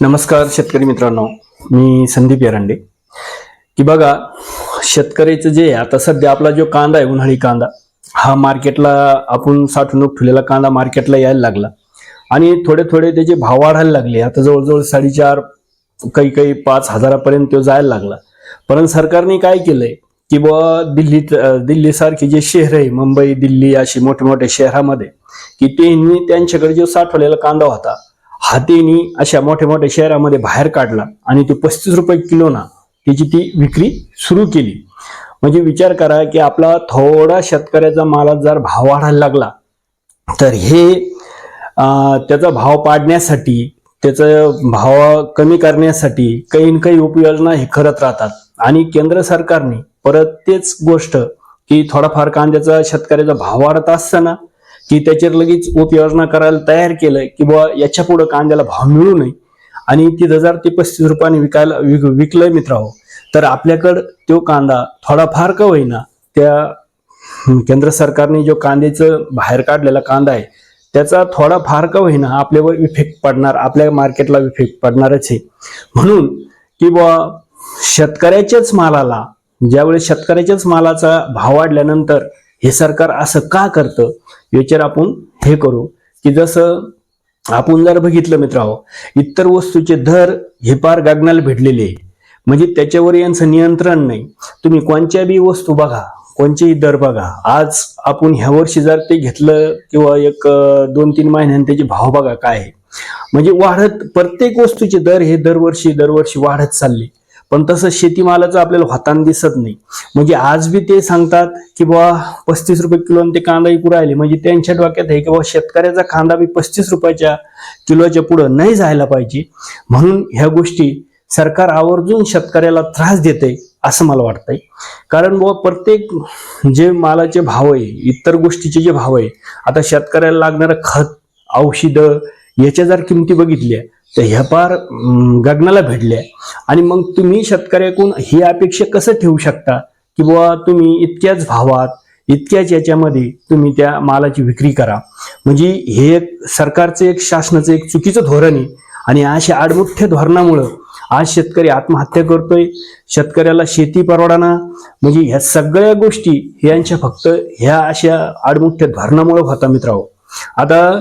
नमस्कार शेतकरी मित्रांनो मी संदीप एरंडे की बघा शेतकऱ्याचं जे आहे, आता सध्या आपला जो कांदा आहे उन्हाळी कांदा हा मार्केटला आपण साठवणूक ठेवलेला कांदा मार्केटला यायला लागला. आणि थोडे थोडे त्याचे भाव वाढायला लागले. आता जवळजवळ साडेचार काही काही पाच हजारापर्यंत तो जायला लागला. परंतु सरकारने काय केलंय की बुवा दिल्लीत दिल्लीसारखे जे शहर आहे मुंबई दिल्ली अशी मोठे मोठे शहरामध्ये की त्यांनी त्यांच्याकडे जो साठवलेला कांदा होता हातेनी अशा मोठ्या मोठ्या शहरामध्ये बाहेर काढला आणि ते पस्तीस रुपये किलो ना त्याची ती विक्री सुरू केली. म्हणजे विचार करा की आपला थोडा शेतकऱ्याचा मालात जर भाव वाढायला लागला तर हे त्याचा भाव पाडण्यासाठी त्याचा भाव कमी करण्यासाठी काही ना काही उपाययोजना हे करत राहतात. आणि केंद्र सरकारने परत तेच गोष्ट की थोडाफार कांद्याचा शेतकऱ्याचा भाव वाढत असताना की त्याच्यावर लगेच उपयोजना करायला तयार केलंय की बुवा याच्यापुढे कांद्याला भाव मिळू नये. आणि तीस हजार ते पस्तीस रुपयाने विकायला विक विकलंय मित्रांनो. तर आपल्याकडं तो कांदा थोडाफार का होईना त्या केंद्र सरकारने जो कांद्याचं बाहेर काढलेला कांदा आहे त्याचा थोडा फार का होईना आपल्यावर इफेक्ट पडणार आपल्या मार्केटला इफेक्ट पडणारच आहे. म्हणून की बुवा शेतकऱ्याच्याच मालाला ज्यावेळेस शेतकऱ्याच्याच मालाचा भाव वाढल्यानंतर हे सरकार असं का करतं? याच्यावर आपण हे करू की जसं आपण जर बघितलं मित्रांनो हो, इतर वस्तूचे दर हे पार गगनाला भिडलेले आहे. म्हणजे त्याच्यावर यांचं नियंत्रण नाही. तुम्ही कोणत्या बी वस्तू बघा कोणचेही दर बघा. आज आपण ह्या वर्षी जर ते घेतलं किंवा एक दोन तीन महिन्याने त्याचे भाव बघा काय आहे. म्हणजे वाढत प्रत्येक वस्तूचे दर हे दरवर्षी दरवर्षी वाढत चालले. पण तसं शेतीमालाचं आपल्याला होताना दिसत नाही. म्हणजे आज बी ते सांगतात की बुवा पस्तीस रुपये किलो ते कांदा विकू राहिले. म्हणजे त्यांच्या डोक्यात आहे की बाबा शेतकऱ्याचा कांदा बी पस्तीस रुपयाच्या किलोच्या पुढं नाही जायला पाहिजे. म्हणून ह्या गोष्टी सरकार आवर्जून शेतकऱ्याला त्रास देते असं मला वाटतंय. कारण बुवा प्रत्येक जे मालाचे भाव आहे इतर गोष्टीचे जे भाव आहे आता शेतकऱ्याला लागणारं खत औषधं याच्या जर किमती बघितल्या तर ह्या पार गगनाला भेटल्या. आणि मग तुम्ही शेतकऱ्याकडून ही अपेक्षा कसं ठेवू शकता? की बुवा तुम्ही इतक्याच भावात इतक्याच याच्यामध्ये तुम्ही त्या मालाची विक्री करा. म्हणजे हे एक सरकारचं एक शासनाचं एक चुकीचं धोरण आहे. आणि अशा आडमुठ्या धोरणामुळं आज शेतकरी आत्महत्या करतोय शेतकऱ्याला शेती परवडाना. म्हणजे ह्या सगळ्या गोष्टी यांच्या फक्त ह्या अशा आडमुठ्या धोरणामुळे होता मित्रांनो. आता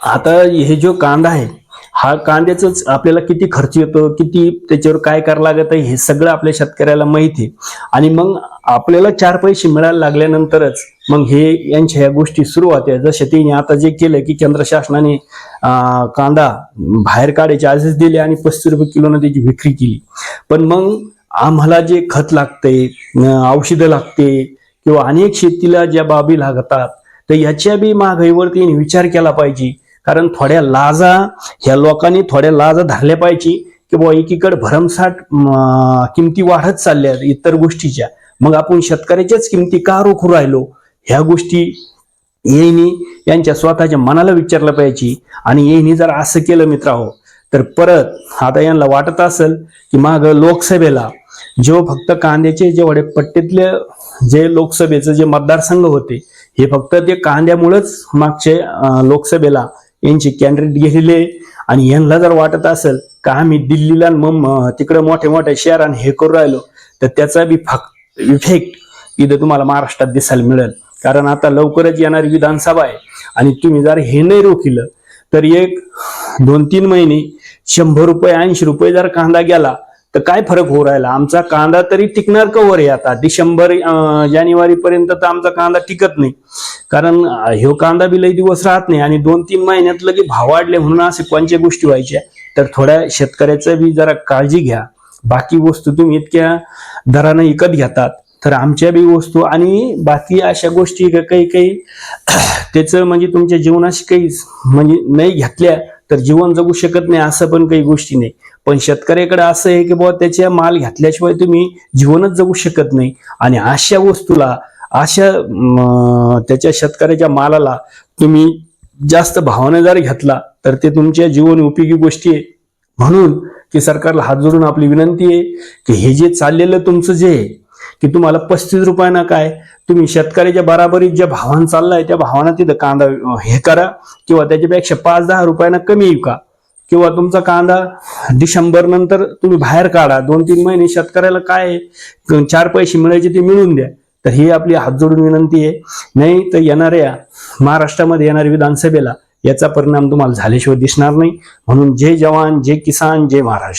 आता हे जो कांदा आहे हा कांद्याच आपल्याला किती खर्च येतो किती त्याच्यावर काय करावं लागत आहे हे सगळं आपल्या शेतकऱ्याला माहीत आहे. आणि मग आपल्याला चार पैसे मिळायला लागल्यानंतरच मग हे यांच्या ह्या गोष्टी सुरू होत्या. जसे तिने आता जे केलं की केंद्र शासनाने कांदा बाहेर काढायचे आदेश दिले आणि पस्तीस रुपये किलोनं त्याची विक्री केली. पण मग आम्हाला जे खत लागते औषधं लागते किंवा अनेक शेतीला ज्या बाबी लागतात तर याच्या बी महागाईवर त्यांनी विचार केला पाहिजे. कारण थोड्या लाजा ह्या लोकांनी थोड्या लाजा धरल्या पाहिजे की बुवा एकीकडे भरमसाठ किमती वाढत चालल्या इतर गोष्टीच्या. मग आपण शेतकऱ्याच्याच किमती का रोखू राहिलो? ह्या गोष्टी येईनी यांच्या स्वतःच्या मनाला विचारलं पाहिजे. आणि येईनी जर असं केलं मित्राहो तर परत आता यांना वाटत असेल की माग लोकसभेला जेव्हा फक्त कांद्याचे जेवढे पट्टीतले जे लोकसभेचे जे मतदारसंघ होते हे फक्त ते कांद्यामुळेच मागचे लोकसभेला यांचे कॅन्डिडेट गेलेले आणि यांना जर वाटत असेल का आम्ही दिल्लीला मग तिकडे मोठ्या मोठ्या शहरात हे करू राहिलो तर त्याचा बी फक्त इफेक्ट इथं तुम्हाला महाराष्ट्रात दिसायला मिळेल. कारण आता लवकरच येणारी विधानसभा आहे. आणि तुम्ही जर हे नाही रोखिलं तर एक दोन तीन महिने शंभर रुपये ऐंशी रुपये जर कांदा गेला तर काय फरक होऊ राहिला? आमचा कांदा तरी टिकणार कवर आहे आता? डिसेंबर जानेवारी पर्यंत तर आमचा कांदा टिकत नाही. कारण ह्यो कांदा बी लई दिवस राहत नाही आणि दोन तीन महिन्यात लगे भाव वाढले म्हणून असे कोणत्या गोष्टी व्हायच्या? तर थोड्या शेतकऱ्याचं बी जरा काळजी घ्या. बाकी वस्तू तुम्ही इतक्या दरानं विकत घेतात. तर आमच्या बी वस्तू आणि बाकी अशा गोष्टी काही काही त्याचं म्हणजे तुमच्या जीवनाशी काही म्हणजे नाही घेतल्या तर जीवन जगू शकत नाही असं पण काही गोष्टी नाही. पण शेतकऱ्याकडे असं आहे की बाबा त्याच्या माल घेतल्याशिवाय तुम्ही जीवनच जगू शकत नाही. आणि अशा वस्तूला अशा त्याच्या शेतकऱ्याच्या मालाला तुम्ही जास्त भावाने जर घेतला तर ते तुमच्या जीवन उपयोगी गोष्टी आहे. म्हणून की सरकारला हात जोडून आपली विनंती आहे की हे जे चाललेलं तुमचं जे आहे की तुम्हाला पस्तीस रुपयानं काय तुम्ही शेतकऱ्याच्या बराबरीत ज्या भावानं चाललाय त्या भावानं तिथं कांदा हे करा किंवा त्याच्यापेक्षा पाच दहा रुपयानं कमी विका. किंवा तुमचा कांदा डिसेंबर नंतर तुम्ही बाहेर काढा. दोन तीन महिने शेतकऱ्याला काय आहे, चार पैसे मिळायचे ते मिळून द्या. तर ही आपली हात जोडून विनंती आहे. नाही तर येणाऱ्या महाराष्ट्रामध्ये येणाऱ्या विधानसभेला याचा परिणाम तुम्हाला झाल्याशिवाय दिसणार नाही. म्हणून जय जवान जय किसान जय महाराष्ट्र.